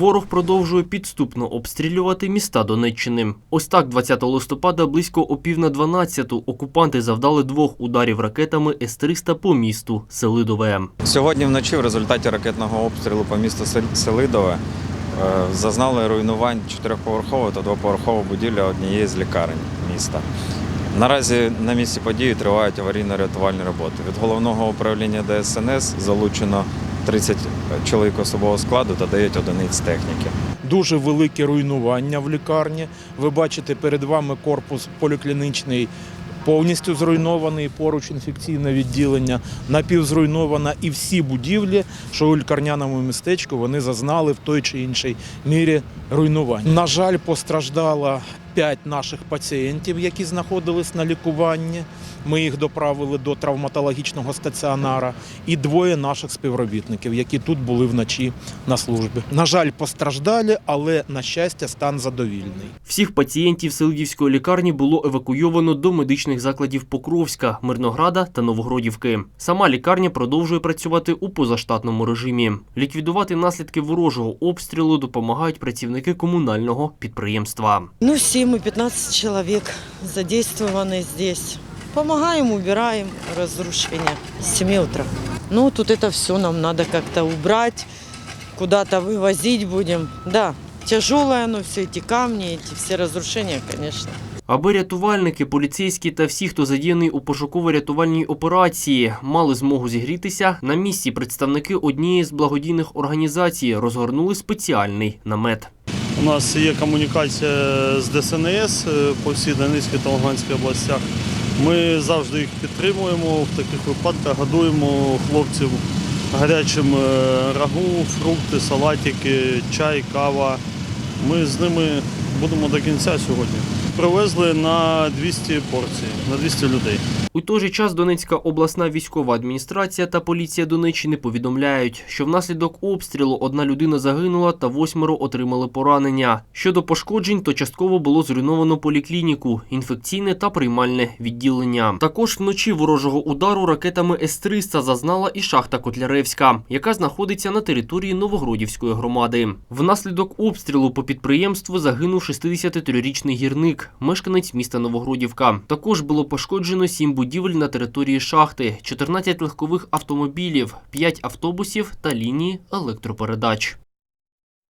ворог продовжує підступно обстрілювати міста Донеччини. Ось так, 20 листопада, близько о пів на 12 окупанти завдали двох ударів ракетами С-300 по місту Селидове. Сьогодні вночі в результаті ракетного обстрілу по місту Сел- Селидове е, зазнали руйнувань чотирьохповерхова та двоповерхова будівля однієї з лікарень міста. Наразі на місці події тривають аварійно-рятувальні роботи. Від головного управління ДСНС залучено 30 чоловік особового складу та 9 одиниць техніки. дуже велике руйнування в лікарні. Ви бачите перед вами корпус поліклінічний повністю зруйнований, поруч інфекційне відділення, напівзруйнована і всі будівлі, що у лікарняному містечку вони зазнали в той чи іншій мірі руйнувань. На жаль, постраждало п'ять наших пацієнтів, які знаходились на лікуванні. Ми їх доправили до травматологічного стаціонара, і двоє наших співробітників, які тут були вночі на службі. На жаль, постраждалі, але на щастя, стан задовільний. Всіх пацієнтів Селидівської лікарні було евакуйовано до медичних закладів Покровська, Мирнограда та Новогродівки. Сама лікарня продовжує працювати у позаштатному режимі. Ліквідувати наслідки ворожого обстрілу допомагають працівники комунального підприємства. Ну, все мы 15 человек задействованы здесь. Помогаем, убираем разрушения с 7 утра. Ну, тут это все нам надо как-то убрать, куда-то вывозить будем. Да, тяжелое оно, все эти камни, эти все разрушения, конечно. Аби рятувальники, поліцейські та всі, хто задіяний у пошуково-рятувальній операції, мали змогу зігрітися, на місці представники однієї з благодійних організацій розгорнули спеціальний намет. У нас є комунікація з ДСНС е, по всій Донецькій та Луганській областях. Ми завжди їх підтримуємо в таких випадках, годуємо хлопців гарячим е, рагу, фрукти, салатики, чай, кава. Ми з ними будемо до кінця сьогодні. Привезли на 200 порцій, на 200 людей. У той же час Донецька обласна військова адміністрація та поліція Донеччини повідомляють, що внаслідок обстрілу одна людина загинула та восьмеро отримали поранення. Щодо пошкоджень, то частково було зруйновано поліклініку, інфекційне та приймальне відділення. Також вночі ворожого удару ракетами С-300 зазнала і шахта Котляревська, яка знаходиться на території Новогродівської громади. Внаслідок обстрілу по підприємству загинув 63-річний гірник, мешканець міста Новогродівка. Також було пошкоджено сім будівель на території шахти, 14 легкових автомобілів, 5 автобусів та лінії електропередач.